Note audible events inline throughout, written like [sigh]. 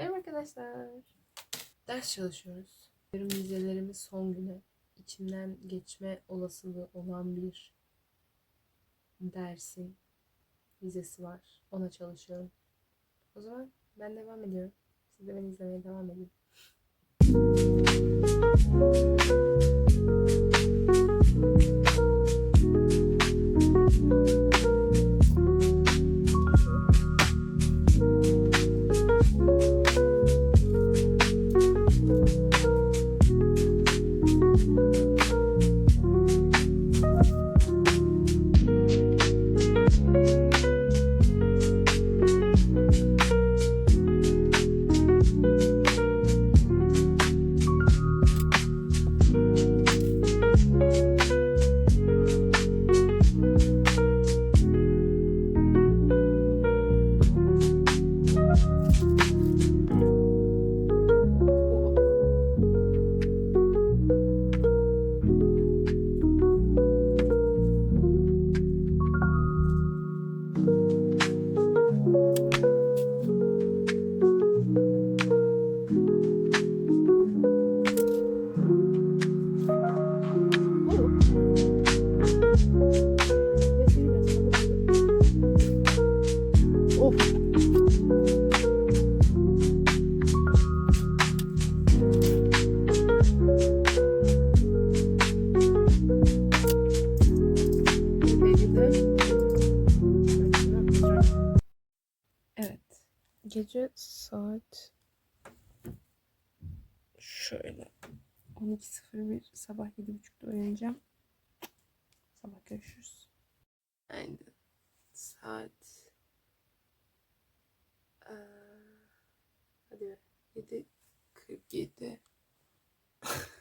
Merhaba arkadaşlar. Ders çalışıyoruz. Yarın vizelerimiz son güne. İçinden geçme olasılığı olan bir dersin vizesi var. Ona çalışıyorum. O zaman ben devam ediyorum. Siz de beni izlemeye devam edin. Of. Evet. Gece saat şöyle 12.01 sabah 7.30'da uyanacağım. Sabah görüşürüz. Aynen. Saat eee, hadi be 7.47 [laughs]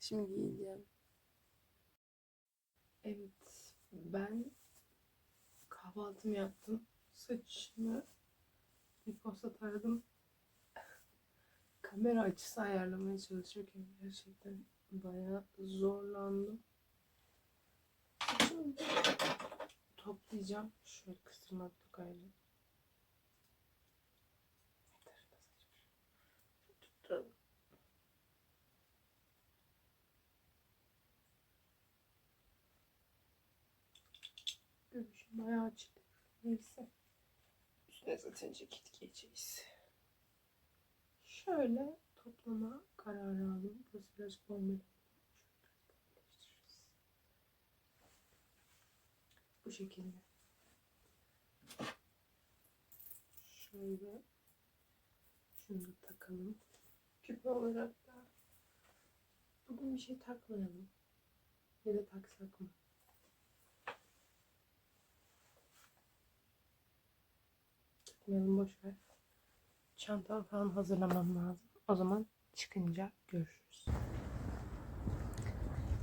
Şimdi giyeceğim. Evet. Ben kahvaltımı yaptım. Saçımı bir posta taradım. Kamera açısı ayarlamaya çalışırken gerçekten bayağı zorlandım. Saçımı toplayacağım. Şöyle kıstırmak Tutturalım. Gümüşüm bayağı açık. Neyse. Üstüne zaten ceket giyeceğiz. Şöyle toplama kararı aldım. Burası birazcık formel. Bu şekilde. Şöyle şunu takalım. Küpe olarak da bugün bir şey takmayalım. Ya da taksak mı? Takmayalım boş ver. Çantamı falan hazırlamam lazım. O zaman çıkınca görüşürüz.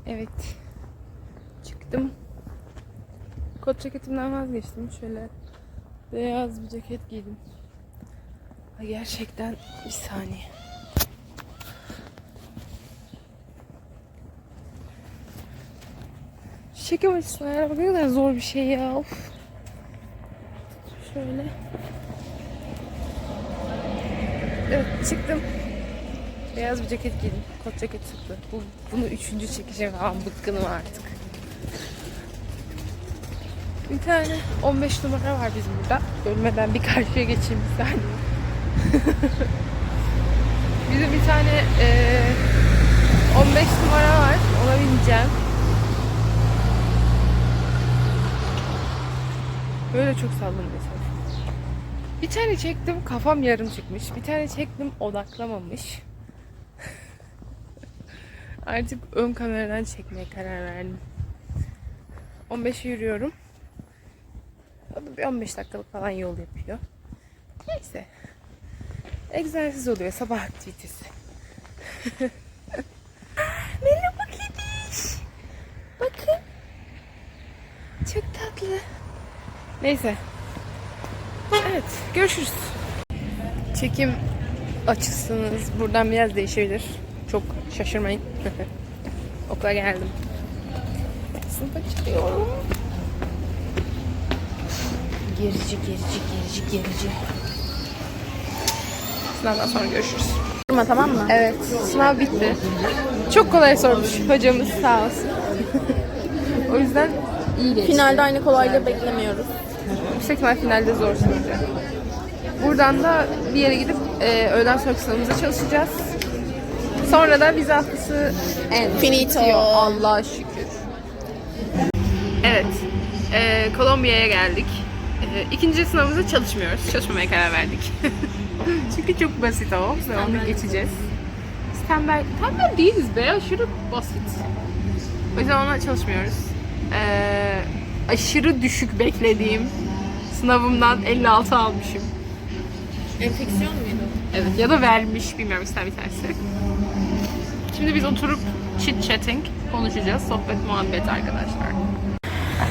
Evet. Çıktım. Kot ceketimden vazgeçtim. Şöyle beyaz bir ceket giydim. Gerçekten bir saniye. Şeker açısından ayarlamak ne kadar zor bir şey ya. Of. Şöyle. Evet çıktım. Beyaz bir ceket giydim. Kot ceket çıktı. Bu, bunu üçüncü çekeceğim falan bıkkınım artık. Bir tane 15 numara var bizim burada. Ölmeden bir karşıya geçeyim bir saniye. [laughs] bizim bir tane eee 15 numara var. Ona bineceğim. Böyle çok çalışıyorum. Bir tane çektim kafam yarım çıkmış. Bir tane çektim odaklamamış. [laughs] Artık ön kameradan çekmeye karar verdim. 15 yürüyorum. O da bir 15 dakikalık falan yol yapıyor. Neyse. Egzersiz oluyor sabah aktivitesi. [laughs] Merhaba kediş. Bakın. Çok tatlı. Neyse. Evet, görüşürüz. Çekim açısınız buradan biraz değişebilir. Çok şaşırmayın. [laughs] Okula geldim. Sınıfa çıkıyorum. Gerici, gerici, gerici, gerici. Sınavdan sonra görüşürüz. Durma tamam mı? Evet, sınav bitti. Çok kolay sormuş hocamız sağ olsun. [laughs] o yüzden iyi geçti. Finalde aynı kolaylığı beklemiyoruz. Yüksek ihtimal finalde zor soracak. Buradan da bir yere gidip e, öğleden sonraki sınavımıza çalışacağız. Sonra da vize haftası en Finito. Allah'a şükür. Evet. E, Kolombiya'ya geldik. E, ikinci sınavımıza çalışmıyoruz. Çalışmamaya karar verdik. [laughs] [laughs] Çünkü çok basit o ve onu geçeceğiz. Biz tembel, tembel değiliz be. Aşırı basit. O yüzden ona çalışmıyoruz. Ee, aşırı düşük beklediğim sınavımdan 56 almışım. Enfeksiyon muydu? Evet ya da vermiş bilmiyorum ister bir tanesi. Şimdi biz oturup chit chatting konuşacağız. Sohbet muhabbet arkadaşlar.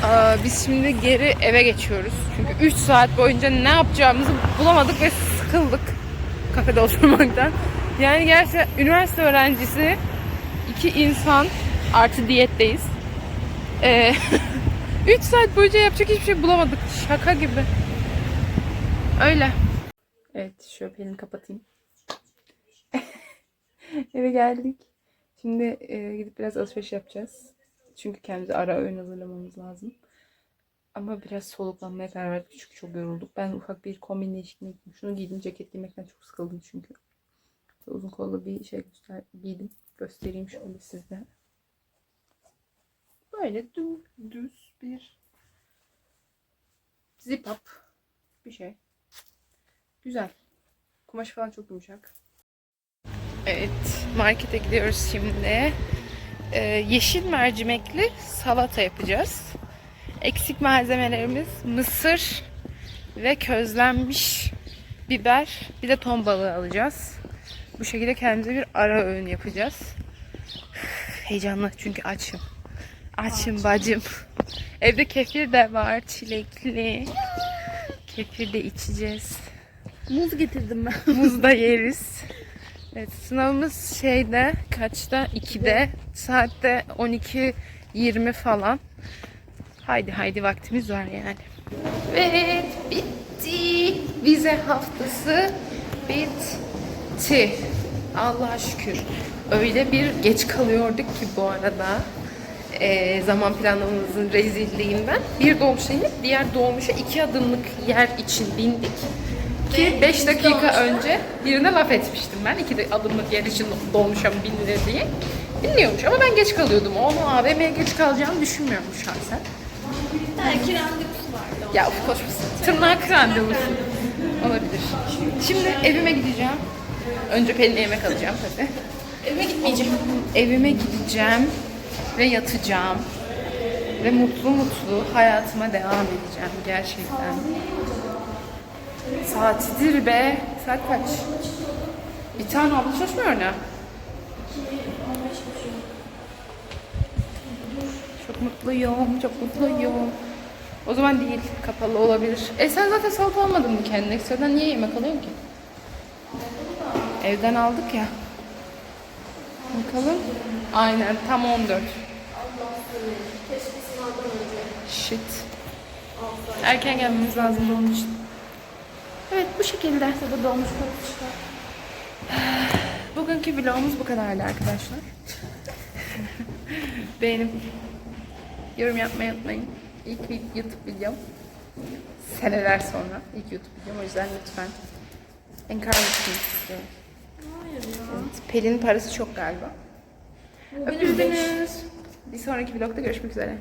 Aa, biz şimdi geri eve geçiyoruz. Çünkü 3 saat boyunca ne yapacağımızı bulamadık ve sıkıldık kafede oturmaktan. Yani gerçekten üniversite öğrencisi iki insan artı diyetteyiz. Ee, [laughs] 3 saat boyunca yapacak hiçbir şey bulamadık. Şaka gibi. Öyle. Evet şöyle elini kapatayım. [laughs] Eve geldik. Şimdi e, gidip biraz alışveriş yapacağız. Çünkü kendimize ara öğün hazırlamamız lazım. Ama biraz soluklanmaya karar verdik çünkü çok yorulduk. Ben ufak bir kombin değişikliğine gittim. Şunu giydim. Ceket giymekten çok sıkıldım çünkü. Uzun kollu bir şey göster giydim. Göstereyim şöyle size. Böyle düz bir zip up bir şey. Güzel. Kumaş falan çok yumuşak. Evet, markete gidiyoruz şimdi. Ee, yeşil mercimekli salata yapacağız. Eksik malzemelerimiz mısır ve közlenmiş biber, bir de ton balığı alacağız. Bu şekilde kendimize bir ara öğün yapacağız. Heyecanlı çünkü açım. Açım bacım. Evde kefir de var, çilekli. Kefir de içeceğiz. Muz getirdim ben. [laughs] Muz da [laughs] yeriz. Evet, sınavımız şeyde kaçta? 2'de. Saatte 12.20 falan. Haydi haydi vaktimiz var yani. Ve bitti. Vize haftası bitti. Allah'a şükür. Öyle bir geç kalıyorduk ki bu arada. Ee, zaman planlamamızın rezilliğinden. Bir dolmuşa inip diğer dolmuşa iki adımlık yer için bindik. Ki 5 dakika önce birine laf etmiştim ben. iki de adımlık yer için dolmuşa mı binilir diye. Bilmiyormuş ama ben geç kalıyordum. Onu AVM'ye geç kalacağımı düşünmüyorum şahsen. Belki randevusu vardı. Ya of course. Tırnak randevusu. Olabilir. Şimdi evime gideceğim. Önce Pelin'e yemek alacağım tabii. Evime gitmeyeceğim. Evime gideceğim ve yatacağım. Ve mutlu mutlu hayatıma devam edeceğim gerçekten. Saatidir be. Saat kaç? Bir tane abla çalışmıyor ne? Çok mutluyum, çok mutluyum. O zaman değil, kapalı olabilir. E sen zaten salata almadın mı kendine? Ekstradan niye yemek alıyorsun ki? Evden aldık ya. Bakalım. Aynen, tam 14. Shit. Erken gelmemiz lazım onun için. Evet, bu şekilde. Burada dolmuş. Bugünkü vlogumuz bu kadardı arkadaşlar. [laughs] Beğenip yorum yapmayı unutmayın. İlk bir YouTube videom. Seneler sonra ilk YouTube videom. O yüzden lütfen encourage etmek istiyorum. Evet, Pelin parası çok galiba. Öpüldünüz. Bir sonraki vlogda görüşmek üzere.